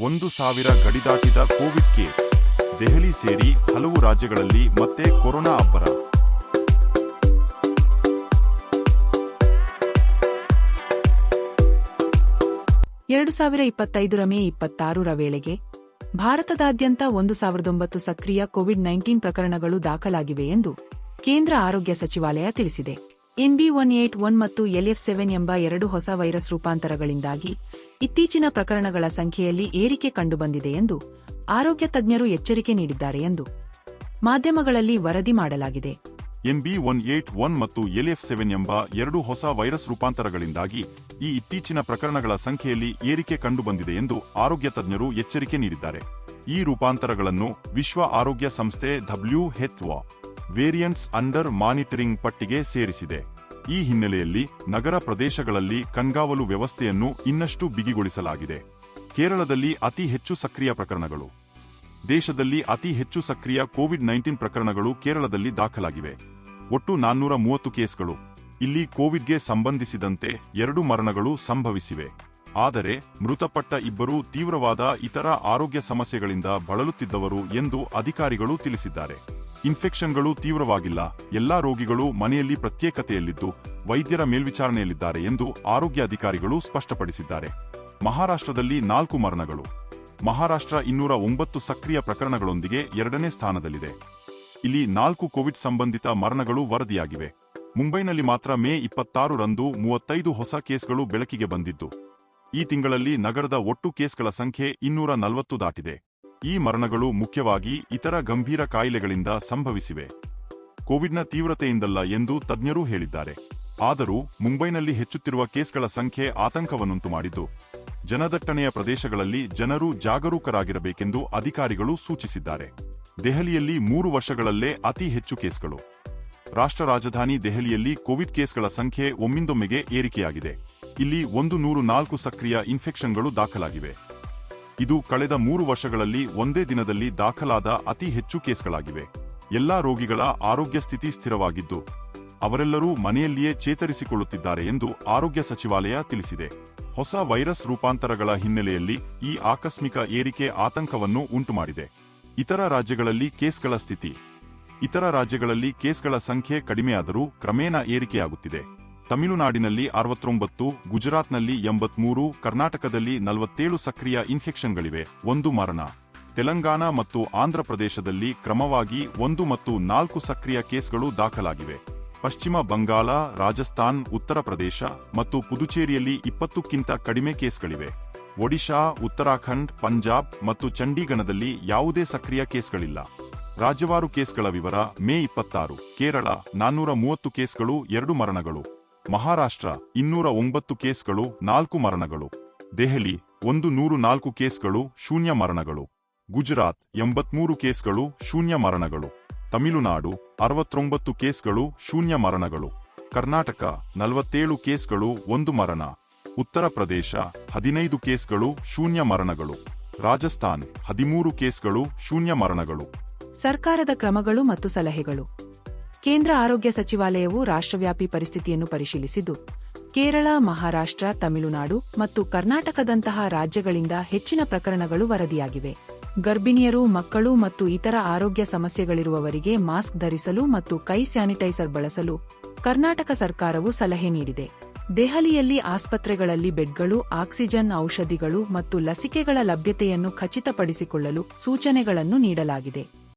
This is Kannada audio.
ಒಂದು ಸಾವಿರ ಗಡಿದಾಟಿದ ಕೋವಿಡ್ ಕೇಸ್. ದೆಹಲಿ ಸೇರಿ ಹಲವು ರಾಜ್ಯಗಳಲ್ಲಿ ಮತ್ತೆ ಕೊರೋನಾ ಅಬ್ಬರ. ಎರಡು ಸಾವಿರ ಇಪ್ಪತ್ತೈದರ ಮೇ ಇಪ್ಪತ್ತಾರರ ವೇಳೆಗೆ ಭಾರತದಾದ್ಯಂತ ಒಂದು ಸಾವಿರದೊಂಬತ್ತು ಸಕ್ರಿಯ ಕೋವಿಡ್ ನೈನ್ಟೀನ್ ಪ್ರಕರಣಗಳು ದಾಖಲಾಗಿವೆ ಎಂದು ಕೇಂದ್ರ ಆರೋಗ್ಯ ಸಚಿವಾಲಯ ತಿಳಿಸಿದೆ. ಎನ್ಬಿ ಒನ್ ಏಟ್ ಒನ್ ಮತ್ತು ಎಲ್ಎಫ್ ಸೆವೆನ್ ಎಂಬ ಎರಡು ಹೊಸ ವೈರಸ್ ರೂಪಾಂತರಗಳಿಂದಾಗಿ ಇತ್ತೀಚಿನ ಪ್ರಕರಣಗಳ ಸಂಖ್ಯೆಯಲ್ಲಿ ಏರಿಕೆ ಕಂಡುಬಂದಿದೆ ಎಂದು ಆರೋಗ್ಯ ತಜ್ಞರು ಎಚ್ಚರಿಕೆ ನೀಡಿದ್ದಾರೆ ಎಂದು ಮಾಧ್ಯಮಗಳಲ್ಲಿ ವರದಿ ಮಾಡಲಾಗಿದೆ. ಎನ್ಬಿ ಒನ್ ಏಟ್ ಒನ್ ಮತ್ತು ಎಲ್ಎಫ್ ಸೆವೆನ್ ಎಂಬ ಎರಡು ಹೊಸ ವೈರಸ್ ರೂಪಾಂತರಗಳಿಂದಾಗಿ ಈ ಇತ್ತೀಚಿನ ಪ್ರಕರಣಗಳ ಸಂಖ್ಯೆಯಲ್ಲಿ ಏರಿಕೆ ಕಂಡುಬಂದಿದೆ ಎಂದು ಆರೋಗ್ಯ ತಜ್ಞರು ಎಚ್ಚರಿಕೆ ನೀಡಿದ್ದಾರೆ. ಈ ರೂಪಾಂತರಗಳನ್ನು ವಿಶ್ವ ಆರೋಗ್ಯ ಸಂಸ್ಥೆ ಡಬ್ಲ್ಯೂಎಚ್ಒ ವೇರಿಯಂಟ್ಸ್ ಅಂಡರ್ ಮಾನಿಟರಿಂಗ್ ಪಟ್ಟಿಗೆ ಸೇರಿಸಿದೆ. ಈ ಹಿನ್ನೆಲೆಯಲ್ಲಿ ನಗರ ಪ್ರದೇಶಗಳಲ್ಲಿ ಕಣ್ಗಾವಲು ವ್ಯವಸ್ಥೆಯನ್ನು ಇನ್ನಷ್ಟು ಬಿಗಿಗೊಳಿಸಲಾಗಿದೆ. ಕೇರಳದಲ್ಲಿ ಅತಿ ಹೆಚ್ಚು ಸಕ್ರಿಯ ಪ್ರಕರಣಗಳು. ದೇಶದಲ್ಲಿ ಅತಿ ಹೆಚ್ಚು ಸಕ್ರಿಯ ಕೋವಿಡ್ ನೈನ್ಟೀನ್ ಪ್ರಕರಣಗಳು ಕೇರಳದಲ್ಲಿ ದಾಖಲಾಗಿವೆ. ಒಟ್ಟು ನಾನ್ನೂರ ಮೂವತ್ತು ಕೇಸ್ಗಳು. ಇಲ್ಲಿ ಕೋವಿಡ್ಗೆ ಸಂಬಂಧಿಸಿದಂತೆ ಎರಡು ಮರಣಗಳು ಸಂಭವಿಸಿವೆ. ಆದರೆ ಮೃತಪಟ್ಟ ಇಬ್ಬರು ತೀವ್ರವಾದ ಇತರ ಆರೋಗ್ಯ ಸಮಸ್ಯೆಗಳಿಂದ ಬಳಲುತ್ತಿದ್ದವರು ಎಂದು ಅಧಿಕಾರಿಗಳು ತಿಳಿಸಿದ್ದಾರೆ. ಇನ್ಫೆಕ್ಷನ್ಗಳು ತೀವ್ರವಾಗಿಲ್ಲ. ಎಲ್ಲಾ ರೋಗಿಗಳು ಮನೆಯಲ್ಲಿ ಪ್ರತ್ಯೇಕತೆಯಲ್ಲಿದ್ದು, ವೈದ್ಯರ ಮೇಲ್ವಿಚಾರಣೆಯಲ್ಲಿದ್ದಾರೆ ಎಂದು ಆರೋಗ್ಯ ಅಧಿಕಾರಿಗಳು ಸ್ಪಷ್ಟಪಡಿಸಿದ್ದಾರೆ. ಮಹಾರಾಷ್ಟ್ರದಲ್ಲಿ ನಾಲ್ಕು ಮರಣಗಳು. ಮಹಾರಾಷ್ಟ್ರ ಇನ್ನೂರ ಒಂಬತ್ತು ಸಕ್ರಿಯ ಪ್ರಕರಣಗಳೊಂದಿಗೆ ಎರಡನೇ ಸ್ಥಾನದಲ್ಲಿದೆ. ಇಲ್ಲಿ ನಾಲ್ಕು ಕೋವಿಡ್ ಸಂಬಂಧಿತ ಮರಣಗಳು ವರದಿಯಾಗಿವೆ. ಮುಂಬೈನಲ್ಲಿ ಮಾತ್ರ ಮೇ ಇಪ್ಪತ್ತಾರು ರಂದು ಮೂವತ್ತೈದು ಹೊಸ ಕೇಸ್ಗಳು ಬೆಳಕಿಗೆ ಬಂದಿದ್ದು. ಈ ತಿಂಗಳಲ್ಲಿ ನಗರದ ಒಟ್ಟು ಕೇಸ್ಗಳ ಸಂಖ್ಯೆ ಇನ್ನೂರ ನಲವತ್ತು ದಾಟಿದೆ. ಈ ಮರಣಗಳು ಮುಖ್ಯವಾಗಿ ಇತರ ಗಂಭೀರ ಕಾಯಿಲೆಗಳಿಂದ ಸಂಭವಿಸಿವೆ. ಕೋವಿಡ್ನ ತೀವ್ರತೆಯಿಂದಲ್ಲ ಎಂದು ತಜ್ಞರು ಹೇಳಿದ್ದಾರೆ. ಆದರೂ ಮುಂಬೈನಲ್ಲಿ ಹೆಚ್ಚುತ್ತಿರುವ ಕೇಸ್ಗಳ ಸಂಖ್ಯೆ ಆತಂಕವನ್ನುಂಟು ಮಾಡಿದ್ದು, ಜನದಟ್ಟಣೆಯ ಪ್ರದೇಶಗಳಲ್ಲಿ ಜನರು ಜಾಗರೂಕರಾಗಿರಬೇಕೆಂದು ಅಧಿಕಾರಿಗಳು ಸೂಚಿಸಿದ್ದಾರೆ. ದೆಹಲಿಯಲ್ಲಿ ಮೂರು ವರ್ಷಗಳಲ್ಲೇ ಅತಿ ಹೆಚ್ಚು ಕೇಸ್ಗಳು. ರಾಷ್ಟ್ರ ರಾಜಧಾನಿ ದೆಹಲಿಯಲ್ಲಿ ಕೋವಿಡ್ ಕೇಸ್ಗಳ ಸಂಖ್ಯೆ ಒಮ್ಮಿಂದೊಮ್ಮೆಗೆ ಏರಿಕೆಯಾಗಿದೆ. ಇಲ್ಲಿ ಒಂದು ನೂರು ನಾಲ್ಕು ಸಕ್ರಿಯ ಇನ್ಫೆಕ್ಷನ್ಗಳು ದಾಖಲಾಗಿವೆ. ಇದು ಕಳೆದ ಮೂರು ವರ್ಷಗಳಲ್ಲಿ ಒಂದೇ ದಿನದಲ್ಲಿ ದಾಖಲಾದ ಅತಿ ಹೆಚ್ಚು ಕೇಸ್ಗಳಾಗಿವೆ. ಎಲ್ಲಾ ರೋಗಿಗಳ ಆರೋಗ್ಯ ಸ್ಥಿತಿ ಸ್ಥಿರವಾಗಿದ್ದು, ಅವರೆಲ್ಲರೂ ಮನೆಯಲ್ಲಿಯೇ ಚೇತರಿಸಿಕೊಳ್ಳುತ್ತಿದ್ದಾರೆ ಎಂದು ಆರೋಗ್ಯ ಸಚಿವಾಲಯ ತಿಳಿಸಿದೆ. ಹೊಸ ವೈರಸ್ ರೂಪಾಂತರಗಳ ಹಿನ್ನೆಲೆಯಲ್ಲಿ ಈ ಆಕಸ್ಮಿಕ ಏರಿಕೆ ಆತಂಕವನ್ನು ಉಂಟುಮಾಡಿದೆ. ಇತರ ರಾಜ್ಯಗಳಲ್ಲಿ ಕೇಸ್ಗಳ ಸ್ಥಿತಿ, ಇತರ ರಾಜ್ಯಗಳಲ್ಲಿ ಕೇಸ್ಗಳ ಸಂಖ್ಯೆ ಕಡಿಮೆಯಾದರೂ ಕ್ರಮೇಣ ಏರಿಕೆಯಾಗುತ್ತಿದೆ. ತಮಿಳುನಾಡಿನಲ್ಲಿ ಅರವತ್ತೊಂಬತ್ತು, ಗುಜರಾತ್ನಲ್ಲಿ ಎಂಬತ್ಮೂರು, ಕರ್ನಾಟಕದಲ್ಲಿ ನಲವತ್ತೇಳು ಸಕ್ರಿಯ ಇನ್ಫೆಕ್ಷನ್ಗಳಿವೆ, ಒಂದು ಮರಣ. ತೆಲಂಗಾಣ ಮತ್ತು ಆಂಧ್ರಪ್ರದೇಶದಲ್ಲಿ ಕ್ರಮವಾಗಿ ಒಂದು ಮತ್ತು ನಾಲ್ಕು ಸಕ್ರಿಯ ಕೇಸ್ಗಳು ದಾಖಲಾಗಿವೆ. ಪಶ್ಚಿಮ ಬಂಗಾಳ, ರಾಜಸ್ಥಾನ್, ಉತ್ತರ ಪ್ರದೇಶ ಮತ್ತು ಪುದುಚೇರಿಯಲ್ಲಿ ಇಪ್ಪತ್ತಕ್ಕಿಂತ ಕಡಿಮೆ ಕೇಸ್ಗಳಿವೆ. ಒಡಿಶಾ, ಉತ್ತರಾಖಂಡ್, ಪಂಜಾಬ್ ಮತ್ತು ಚಂಡೀಗಢದಲ್ಲಿ ಯಾವುದೇ ಸಕ್ರಿಯ ಕೇಸ್ಗಳಿಲ್ಲ. ರಾಜ್ಯವಾರು ಕೇಸ್ಗಳ ವಿವರ ಮೇ ಇಪ್ಪತ್ತಾರು, ಕೇರಳ ನಾನ್ನೂರ ಮೂವತ್ತು ಕೇಸ್ಗಳು, ಎರಡು ಮರಣಗಳು. ಮಹಾರಾಷ್ಟ್ರ, ಇನ್ನೂರ ಒಂಬತ್ತು ಕೇಸ್ಗಳು, ನಾಲ್ಕು ಮರಣಗಳು. ದೆಹಲಿ, ಒಂದು ನೂರು ನಾಲ್ಕು ಕೇಸ್ಗಳು, ಶೂನ್ಯ ಮರಣಗಳು. ಗುಜರಾತ್, ಎಂಬತ್ಮೂರು ಕೇಸ್ಗಳು, ಶೂನ್ಯ ಮರಣಗಳು. ತಮಿಳುನಾಡು, ಅರವತ್ತೊಂಬತ್ತು ಕೇಸ್ಗಳು, ಶೂನ್ಯ ಮರಣಗಳು. ಕರ್ನಾಟಕ, ನಲವತ್ತೇಳು ಕೇಸ್ಗಳು, ಒಂದು ಮರಣ. ಉತ್ತರ ಪ್ರದೇಶ, ಹದಿನೈದು ಕೇಸ್ಗಳು, ಶೂನ್ಯ ಮರಣಗಳು. ರಾಜಸ್ಥಾನ್, ಹದಿಮೂರು ಕೇಸ್ಗಳು, ಶೂನ್ಯ ಮರಣಗಳು. ಸರ್ಕಾರದ ಕ್ರಮಗಳು ಮತ್ತು ಸಲಹೆಗಳು. ಕೇಂದ್ರ ಆರೋಗ್ಯ ಸಚಿವಾಲಯವು ರಾಷ್ಟ್ರವ್ಯಾಪಿ ಪರಿಸ್ಥಿತಿಯನ್ನು ಪರಿಶೀಲಿಸಿದ್ದು, ಕೇರಳ, ಮಹಾರಾಷ್ಟ್ರ, ತಮಿಳುನಾಡು ಮತ್ತು ಕರ್ನಾಟಕದಂತಹ ರಾಜ್ಯಗಳಿಂದ ಹೆಚ್ಚಿನ ಪ್ರಕರಣಗಳು ವರದಿಯಾಗಿವೆ. ಗರ್ಭಿಣಿಯರು, ಮಕ್ಕಳು ಮತ್ತು ಇತರ ಆರೋಗ್ಯ ಸಮಸ್ಯೆಗಳಿರುವವರಿಗೆ ಮಾಸ್ಕ್ ಧರಿಸಲು ಮತ್ತು ಕೈ ಸ್ಯಾನಿಟೈಸರ್ ಬಳಸಲು ಕರ್ನಾಟಕ ಸರ್ಕಾರವು ಸಲಹೆ ನೀಡಿದೆ. ದೆಹಲಿಯಲ್ಲಿ ಆಸ್ಪತ್ರೆಗಳಲ್ಲಿ ಬೆಡ್ಗಳು, ಆಕ್ಸಿಜನ್ ಔಷಧಿಗಳು ಮತ್ತು ಲಸಿಕೆಗಳ ಲಭ್ಯತೆಯನ್ನು ಖಚಿತಪಡಿಸಿಕೊಳ್ಳಲು ಸೂಚನೆಗಳನ್ನು ನೀಡಲಾಗಿದೆ.